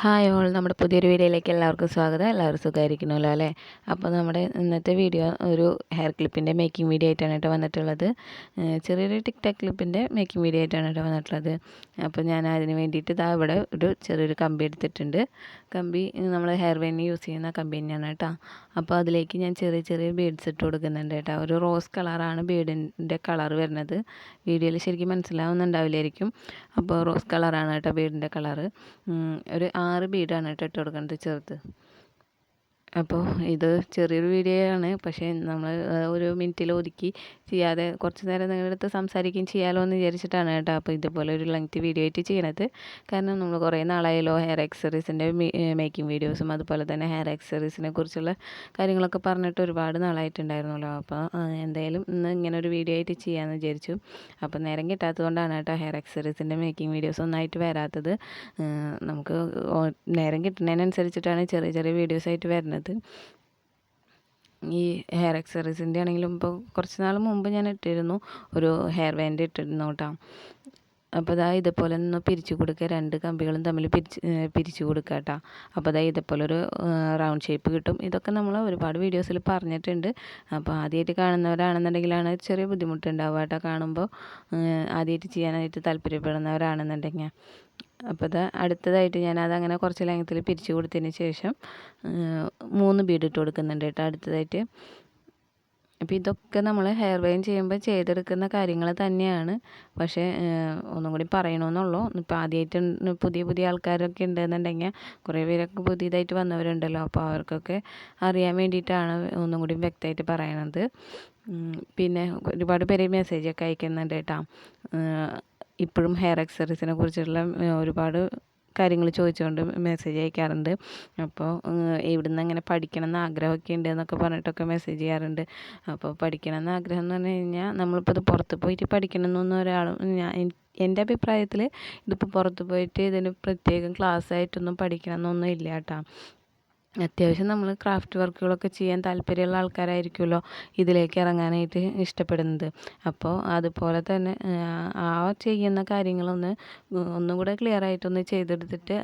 Hi all നമ്മുടെ പുതിയൊരു വീഡിയോയിലേക്ക് എല്ലാവർക്കും സ്വാഗതം. എല്ലാവരും സുഖമായിരിക്കണമല്ലോ അല്ലേ? അപ്പോൾ നമ്മുടെ ഇന്നത്തെ വീഡിയോ ഒരു ഹെയർ ക്ലിപ്പിന്റെ മേക്കിംഗ് വീഡിയോ ആയിട്ടാണ് കേട്ടോ വന്നിട്ടുള്ളത്. ചെറിയൊരു ചെറിയൊരു ടിക്ടാക് ക്ലിപ്പിന്റെ മേക്കിംഗ് വീഡിയോ ആയിട്ടാണ് കേട്ടോ വന്നിട്ടുള്ളത്. അപ്പോൾ ഞാൻ അതിന് വേണ്ടിയിട്ട് ഇതാ ഇവിടെ ഒരു ചെറിയൊരു കമ്പി എടുത്തിട്ടുണ്ട്. കമ്പി നമ്മൾ ഹെയർ വെയിന് യൂസ് ചെയ്യുന്ന കമ്പി തന്നെയാണ് കേട്ടോ. അപ്പോൾ അതിലേക്ക് ഞാൻ ചെറിയ ചെറിയ ബീഡ്സ് ഇട്ട് കൊടുക്കുന്നുണ്ട് കേട്ടോ. ഒരു റോസ് കളറാണ് ബീഡിന്റെ കളർ വരുന്നത്. വീഡിയോയിൽ ശരിക്കും മനസ്സിലാവുന്നുണ്ടാവില്ലായിരിക്കും. അപ്പോൾ റോസ് കളറാണ് കേട്ടോ ബീഡിന്റെ കളറ് ഒരു ആറ് ബീഡാണ് കേട്ടോ ഇട്ട് കൊടുക്കേണ്ടത് ചെറുത്. അപ്പോൾ ഇത് ചെറിയൊരു വീഡിയോ ആണ്. പക്ഷേ നമ്മൾ ഒരു മിനിറ്റിൽ ഒതുക്കി ചെയ്യാതെ കുറച്ച് നേരം നിങ്ങളുടെ അടുത്ത് സംസാരിക്കുകയും ചെയ്യാമല്ലോ എന്ന് വിചാരിച്ചിട്ടാണ് കേട്ടോ അപ്പോൾ ഇതുപോലെ ഒരു ലെങ്ത് വീഡിയോ ആയിട്ട് ചെയ്യണത്. കാരണം നമ്മൾ കുറേ നാളായല്ലോ ഹെയർ എക്സസറീസിന്റെ മേക്കിംഗ് വീഡിയോസും അതുപോലെ തന്നെ ഹെയർ എക്സസറീസിനെ കുറിച്ചുള്ള കാര്യങ്ങളൊക്കെ പറഞ്ഞിട്ട് ഒരുപാട് നാളായിട്ടുണ്ടായിരുന്നല്ലോ. അപ്പോൾ എന്തായാലും ഇന്ന് ഇങ്ങനെ ഒരു വീഡിയോ ആയിട്ട് ചെയ്യാമെന്ന് വിചാരിച്ചു. അപ്പോൾ നേരം കിട്ടാത്തതുകൊണ്ടാണ് കേട്ടോ ഹെയർ എക്സസറീസിന്റെ മേക്കിംഗ് വീഡിയോസ് ഒന്നായിട്ട് വരാത്തത്. നമുക്ക് നേരം കിട്ടുന്നതിനനുസരിച്ചിട്ടാണ് ചെറിയ ചെറിയ വീഡിയോസ് ആയിട്ട് വരുന്നത് ഈ ഹെയർ എക്സറീസിന്റെ ആണെങ്കിലും ഇപ്പോൾ കുറച്ച് നാൾ മുമ്പ് ഞാൻ ഇട്ടിരുന്നു. ഒരു ഹെയർ ബാൻഡ് ഇട്ടിരുന്നു കേട്ടോ. അപ്പോൾ അതാ ഇതുപോലെ ഒന്ന് പിരിച്ചു കൊടുക്കുക രണ്ട് കമ്പികളും തമ്മിൽ പിരിച്ച് പിരിച്ചു കൊടുക്കുക കേട്ടോ. അപ്പോൾ അതാ ഇതുപോലെ ഒരു റൗണ്ട് ഷേപ്പ് കിട്ടും. ഇതൊക്കെ നമ്മൾ ഒരുപാട് വീഡിയോസിൽ പറഞ്ഞിട്ടുണ്ട്. അപ്പോൾ ആദ്യമായിട്ട് കാണുന്നവരാണെന്നുണ്ടെങ്കിലാണ് ചെറിയ ബുദ്ധിമുട്ടുണ്ടാവുക കേട്ടോ കാണുമ്പോൾ ആദ്യമായിട്ട് ചെയ്യാനായിട്ട് താല്പര്യപ്പെടുന്നവരാണെന്നുണ്ടെങ്കിൽ അപ്പോൾ അത് അടുത്തതായിട്ട് ഞാൻ അതങ്ങനെ കുറച്ച് ലെങ്ത്തിൽ പിരിച്ചു കൊടുത്തതിന് ശേഷം മൂന്ന് ബീഡ് ഇട്ട് കൊടുക്കുന്നുണ്ട് കേട്ടോ അടുത്തതായിട്ട്. അപ്പോൾ ഇതൊക്കെ നമ്മൾ ഹെയർ വെയിൻ ചെയ്യുമ്പോൾ ചെയ്തെടുക്കുന്ന കാര്യങ്ങൾ തന്നെയാണ്. പക്ഷേ ഒന്നും കൂടി പറയണമെന്നുള്ളൂ ഇപ്പോൾ ആദ്യമായിട്ട് പുതിയ പുതിയ ആൾക്കാരൊക്കെ ഉണ്ടെന്നുണ്ടെങ്കിൽ കുറേ പേരൊക്കെ പുതിയതായിട്ട് വന്നവരുണ്ടല്ലോ. അപ്പോൾ അവർക്കൊക്കെ അറിയാൻ വേണ്ടിയിട്ടാണ് ഒന്നും കൂടി വ്യക്തമായിട്ട് പറയണത്. പിന്നെ ഒരുപാട് പേര് മെസ്സേജൊക്കെ അയക്കുന്നുണ്ട് കേട്ടോ. ഇപ്പോഴും ഹെയർ എക്സസറീസിനെ കുറിച്ചുള്ള ഒരുപാട് കാര്യങ്ങൾ ചോദിച്ചുകൊണ്ട് മെസ്സേജ് അയക്കാറുണ്ട്. അപ്പോൾ ഇവിടുന്ന് അങ്ങനെ പഠിക്കണം എന്ന് ആഗ്രഹമൊക്കെ ഉണ്ട് എന്നൊക്കെ പറഞ്ഞിട്ടൊക്കെ മെസ്സേജ് ചെയ്യാറുണ്ട്. അപ്പോൾ പഠിക്കണം എന്ന് ആഗ്രഹം എന്ന് പറഞ്ഞു കഴിഞ്ഞാൽ നമ്മളിപ്പോൾ ഇത് പുറത്ത് പോയിട്ട് പഠിക്കണം എന്നൊന്നും ഒരാൾ ഞാൻ എന്റെ അഭിപ്രായത്തിൽ ഇതിപ്പോൾ പുറത്ത് പോയിട്ട് ഇതിന് പ്രത്യേകം ക്ലാസ് ആയിട്ടൊന്നും പഠിക്കണം എന്നൊന്നും ഇല്ല കേട്ടോ. അത്യാവശ്യം നമ്മൾ ക്രാഫ്റ്റ് വർക്കുകളൊക്കെ ചെയ്യാൻ താല്പര്യമുള്ള ആൾക്കാരായിരിക്കുമല്ലോ ഇതിലേക്ക് ഇറങ്ങാനായിട്ട് ഇഷ്ടപ്പെടുന്നത്. അപ്പോൾ അതുപോലെ തന്നെ ആ ചെയ്യുന്ന കാര്യങ്ങളൊന്ന് ഒന്നും കൂടെ ക്ലിയർ ആയിട്ടൊന്ന് ചെയ്തെടുത്തിട്ട്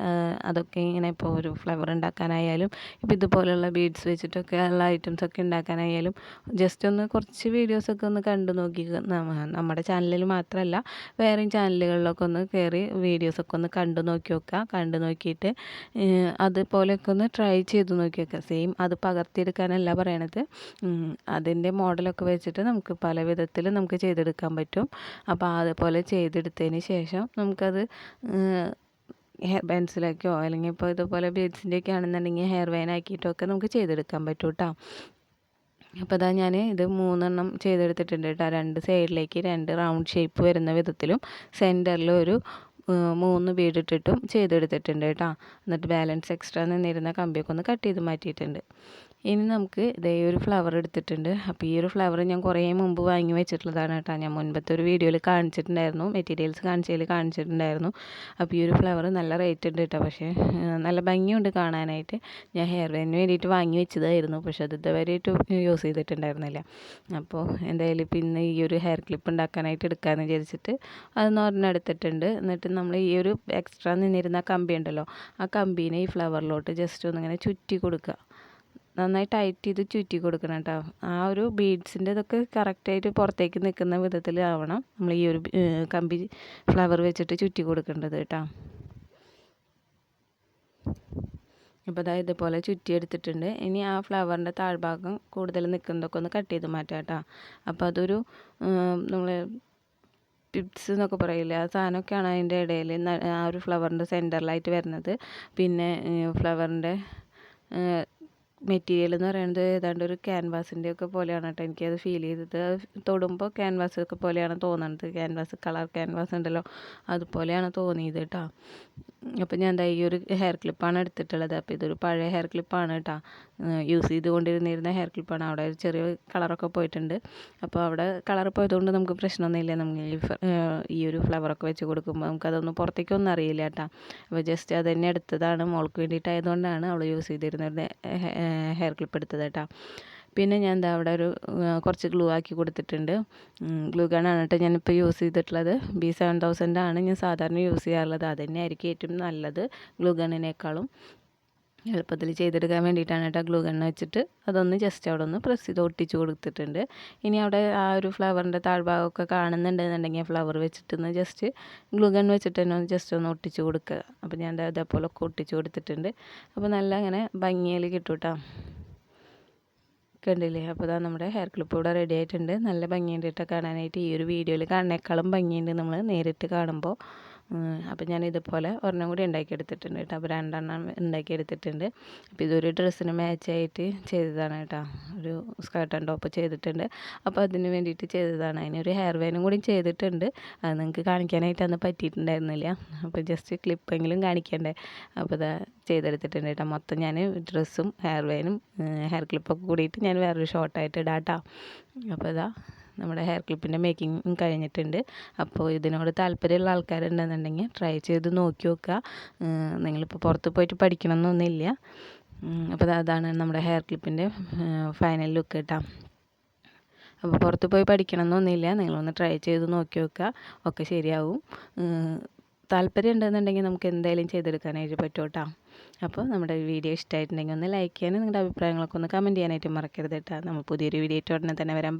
അതൊക്കെ ഇങ്ങനെ ഇപ്പോൾ ഒരു ഫ്ലവർ ഉണ്ടാക്കാനായാലും ഇപ്പോൾ ഇതുപോലെയുള്ള ബീഡ്സ് വെച്ചിട്ടൊക്കെ ഉള്ള ഐറ്റംസ് ഒക്കെ ഉണ്ടാക്കാനായാലും ജസ്റ്റ് ഒന്ന് കുറച്ച് വീഡിയോസൊക്കെ ഒന്ന് കണ്ടു നോക്കി നമ്മുടെ ചാനലിൽ മാത്രമല്ല വേറെയും ചാനലുകളിലൊക്കെ ഒന്ന് കയറി വീഡിയോസൊക്കെ ഒന്ന് കണ്ടു നോക്കി നോക്കുക കണ്ടു നോക്കിയിട്ട് അതുപോലെയൊക്കെ ഒന്ന് ട്രൈ ചെയ്ത് ചെയ്ത് നോക്കിയൊക്കെ. സെയിം അത് പകർത്തിയെടുക്കാനല്ല പറയണത്. അതിന്റെ മോഡലൊക്കെ വെച്ചിട്ട് നമുക്ക് പല വിധത്തിൽ നമുക്ക് ചെയ്തെടുക്കാൻ പറ്റും. അപ്പോൾ അതുപോലെ ചെയ്തെടുത്തതിന് ശേഷം നമുക്കത് ഹെയർ ബാൻസിലേക്കോ അല്ലെങ്കിൽ ഇപ്പോൾ ഇതുപോലെ ബീഡ്സിന്റെ ഒക്കെ ആണെന്നുണ്ടെങ്കിൽ ഹെയർ വെയിൻ ആക്കിയിട്ടൊക്കെ നമുക്ക് ചെയ്തെടുക്കാൻ പറ്റും കേട്ടോ അപ്പോൾ അതാ ഞാൻ ഇത് മൂന്നെണ്ണം ചെയ്തെടുത്തിട്ടുണ്ട് കേട്ടോ രണ്ട് സൈഡിലേക്ക് രണ്ട് റൗണ്ട് ഷേപ്പ് വരുന്ന വിധത്തിലും സെന്ററിൽ ഒരു മൂന്ന് വീടിട്ടിട്ടും ചെയ്തെടുത്തിട്ടുണ്ട് കേട്ടോ. എന്നിട്ട് ബാലൻസ് എക്സ്ട്രാ നിന്നിരുന്ന കമ്പിയൊക്കെ ഒന്ന് കട്ട് ചെയ്ത് മാറ്റിയിട്ടുണ്ട്. ഇനി നമുക്ക് ഇതേ ഒരു ഫ്ലവർ എടുത്തിട്ടുണ്ട്. അപ്പോൾ ഈ ഒരു ഫ്ലവർ ഞാൻ കുറേ മുമ്പ് വാങ്ങി വെച്ചിട്ടുള്ളതാണ് കേട്ടോ. ഞാൻ മുൻപത്തെ ഒരു വീഡിയോയിൽ കാണിച്ചിട്ടുണ്ടായിരുന്നു. മെറ്റീരിയൽസ് കാണിച്ചതിൽ കാണിച്ചിട്ടുണ്ടായിരുന്നു. അപ്പോൾ ഈ ഒരു ഫ്ലവർ നല്ല റേറ്റ് ഉണ്ട് കേട്ടോ. പക്ഷേ നല്ല ഭംഗിയുണ്ട് കാണാനായിട്ട്. ഞാൻ ഹെയർ വെയിന് വേണ്ടിയിട്ട് വാങ്ങി വെച്ചതായിരുന്നു. പക്ഷേ അത് ഇതുവരെയായിട്ട് യൂസ് ചെയ്തിട്ടുണ്ടായിരുന്നില്ല. അപ്പോൾ എന്തായാലും പിന്നെ ഈ ഒരു ഹെയർ ക്ലിപ്പ് ഉണ്ടാക്കാനായിട്ട് എടുക്കാമെന്ന് വിചാരിച്ചിട്ട് അത് ഒരെണ്ണം എടുത്തിട്ടുണ്ട്. എന്നിട്ട് നമ്മൾ ഈ ഒരു എക്സ്ട്രാ നിന്നിരുന്ന കമ്പി ഉണ്ടല്ലോ ആ കമ്പീനെ ഈ ഫ്ലവറിലോട്ട് ജസ്റ്റ് ഒന്നിങ്ങനെ ചുറ്റി കൊടുക്കുക നന്നായി ടൈറ്റ് ചെയ്ത് ചുറ്റി കൊടുക്കണം കേട്ടോ ആ ഒരു ബീഡ്സിന്റെ ഇതൊക്കെ കറക്റ്റായിട്ട് പുറത്തേക്ക് നിൽക്കുന്ന വിധത്തിൽ ആവണം. നമ്മൾ ഈ ഒരു കമ്പി ഫ്ലവർ വെച്ചിട്ട് ചുറ്റി കൊടുക്കേണ്ടത് കേട്ടോ ഇപ്പോൾ അതായത് ഇതുപോലെ ചുറ്റിയെടുത്തിട്ടുണ്ട് ഇനി ആ ഫ്ലവറിന്റെ താഴ്ഭാഗം കൂടുതൽ നിൽക്കുന്നതൊക്കെ ഒന്ന് കട്ട് ചെയ്ത് മാറ്റാം കേട്ടോ അപ്പോൾ അതൊരു നമ്മൾ പിപ്സ് എന്നൊക്കെ പറയില്ലേ ആ സാധനമൊക്കെയാണ് അതിന്റെ ഇടയിൽ ആ ഒരു ഫ്ലവറിന്റെ സെന്ററിലായിട്ട് വരുന്നത്. പിന്നെ ഫ്ലവറിന്റെ മെറ്റീരിയൽ എന്ന് പറയുന്നത് ഏതാണ്ട് ഒരു ക്യാൻവാസിന്റെ ഒക്കെ പോലെയാണ് കേട്ടോ എനിക്കത് ഫീൽ ചെയ്തത്. തൊടുമ്പോൾ ക്യാൻവാസ് ഒക്കെ പോലെയാണ് തോന്നുന്നത് ക്യാൻവാസ് കളർ ക്യാൻവാസ് ഉണ്ടല്ലോ അതുപോലെയാണ് തോന്നിയത് കേട്ടോ. അപ്പോൾ ഞാൻ എന്താ ഈ ഒരു ഹെയർ ക്ലിപ്പാണ് എടുത്തിട്ടുള്ളത്. അപ്പോൾ ഇതൊരു പഴയ ഹെയർ ക്ലിപ്പാണ് കേട്ടോ. യൂസ് ചെയ്തുകൊണ്ടിരുന്നിരുന്ന ഹെയർ ക്ലിപ്പാണ് അവിടെ ഒരു ചെറിയ കളറൊക്കെ പോയിട്ടുണ്ട്. അപ്പോൾ അവിടെ കളർ പോയതുകൊണ്ട് നമുക്ക് പ്രശ്നമൊന്നുമില്ല. നമുക്ക് ഈ ഒരു ഫ്ലവറൊക്കെ വെച്ച് കൊടുക്കുമ്പോൾ നമുക്കതൊന്നും പുറത്തേക്കൊന്നും അറിയില്ല കേട്ടോ. അപ്പോൾ ജസ്റ്റ് അത് തന്നെ എടുത്തതാണ്. മോൾക്ക് വേണ്ടിയിട്ടായതുകൊണ്ടാണ് അവൾ യൂസ് ചെയ്തിരുന്നത്. ഹെയർ ക്ലിപ്പ് എടുത്തത് കേട്ടോ. പിന്നെ ഞാൻ എന്താ അവിടെ ഒരു കുറച്ച് ഗ്ലൂ ആക്കി കൊടുത്തിട്ടുണ്ട്. ഗ്ലൂ ഗണ്ണാണ് കേട്ടോ ഞാനിപ്പോൾ യൂസ് ചെയ്തിട്ടുള്ളത്. ബി സെവൻ തൗസൻഡ് ആണ് ഞാൻ സാധാരണ യൂസ് ചെയ്യാറുള്ളത്. അത് തന്നെയായിരിക്കും ഏറ്റവും നല്ലത് ഗ്ലൂ ഗണ്ണിനേക്കാളും. എളുപ്പത്തിൽ ചെയ്തെടുക്കാൻ വേണ്ടിയിട്ടാണ് കേട്ടോ ഗ്ലൂ ഗണ്ണ് വെച്ചിട്ട്. അതൊന്ന് ജസ്റ്റ് അവിടെ ഒന്ന് പ്രസ് ചെയ്ത് ഒട്ടിച്ച് കൊടുത്തിട്ടുണ്ട്. ഇനി അവിടെ ആ ഒരു ഫ്ലവറിന്റെ താഴ്ഭാഗമൊക്കെ കാണുന്നുണ്ടെന്നുണ്ടെങ്കിൽ ഫ്ലവർ വെച്ചിട്ടൊന്ന് ജസ്റ്റ് ഗ്ലൂ ഗൺ വെച്ചിട്ട് തന്നെ ഒന്ന് ജസ്റ്റ് ഒന്ന് ഒട്ടിച്ച് കൊടുക്കുക. അപ്പോൾ ഞാൻ ദാ ഇതേപോലെ ഒക്കെ ഒട്ടിച്ച് കൊടുത്തിട്ടുണ്ട്. അപ്പോൾ നല്ല അങ്ങനെ ഭംഗിയിൽ കിട്ടും കേട്ടോ. കണ്ടില്ലേ? അപ്പോൾ ഇതാ നമ്മുടെ ഹെയർ ക്ലിപ്പ് ഇവിടെ റെഡി ആയിട്ടുണ്ട്. നല്ല ഭംഗിയുണ്ട് കേട്ടോ കാണാനായിട്ട്. ഈ ഒരു വീഡിയോയിൽ കാണുന്നേക്കാളും ഭംഗിയുണ്ട് നമ്മൾ നേരിട്ട് കാണുമ്പോൾ അപ്പോൾ ഞാൻ ഇതുപോലെ ഒരെണ്ണം കൂടി ഉണ്ടാക്കിയെടുത്തിട്ടുണ്ട് കേട്ടോ. അപ്പോൾ രണ്ടെണ്ണം ഉണ്ടാക്കിയെടുത്തിട്ടുണ്ട്. അപ്പോൾ ഇതൊരു ഡ്രസ്സിന് മാച്ചായിട്ട് ചെയ്തതാണ് കേട്ടോ. ഒരു സ്കേർട്ട് ആൻഡ് ടോപ്പ് ചെയ്തിട്ടുണ്ട്. അപ്പോൾ അതിന് വേണ്ടിയിട്ട് ചെയ്തതാണ്. അതിനൊരു ഹെയർ വെയിനും കൂടി ചെയ്തിട്ടുണ്ട്. അത് നിങ്ങൾക്ക് കാണിക്കാനായിട്ട് അന്ന് പറ്റിയിട്ടുണ്ടായിരുന്നില്ല. അപ്പോൾ ജസ്റ്റ് ക്ലിപ്പെങ്കിലും കാണിക്കണ്ടേ? അപ്പോൾ ഇതാ ചെയ്തെടുത്തിട്ടുണ്ട് കേട്ടോ. മൊത്തം ഞാൻ ഡ്രസ്സും ഹെയർ വെയിനും ഹെയർ ക്ലിപ്പൊക്കെ കൂടിയിട്ട് ഞാൻ വേറൊരു ഷോർട്ടായിട്ട് ഇടാം കേട്ടോ. അപ്പോൾ ഇതാ നമ്മുടെ ഹെയർ ക്ലിപ്പിന്റെ മേക്കിംഗ് കഴിഞ്ഞിട്ടുണ്ട്. അപ്പോൾ ഇതിനോട് താല്പര്യമുള്ള ആൾക്കാരുണ്ടെന്നുണ്ടെങ്കിൽ ട്രൈ ചെയ്ത് നോക്കി നോക്കുക. നിങ്ങളിപ്പോൾ പുറത്ത് പോയിട്ട് പഠിക്കണമെന്നൊന്നുമില്ല. അപ്പോൾ അതാണ് നമ്മുടെ ഹെയർ ക്ലിപ്പിന്റെ ഫൈനൽ ലുക്ക് കേട്ടോ അപ്പോൾ പുറത്ത് പോയി പഠിക്കണമെന്നൊന്നുമില്ല. നിങ്ങളൊന്ന് ട്രൈ ചെയ്ത് നോക്കി നോക്കുക. ഒക്കെ ശരിയാവും. താല്പര്യം ഉണ്ടെന്നുണ്ടെങ്കിൽ നമുക്ക് എന്തായാലും ചെയ്തെടുക്കാനായിട്ട് പറ്റും കേട്ടോ അപ്പോൾ നമ്മുടെ വീഡിയോ ഇഷ്ടമായിട്ടുണ്ടെങ്കിൽ ഒന്ന് ലൈക്ക് ചെയ്യാനും നിങ്ങളുടെ അഭിപ്രായങ്ങളൊക്കെ ഒന്ന് കമന്റ് ചെയ്യാനായിട്ട് മറക്കരുത് കേട്ടോ നമ്മൾ പുതിയൊരു വീഡിയോ ആയിട്ട് ഉടനെ തന്നെ വരാൻ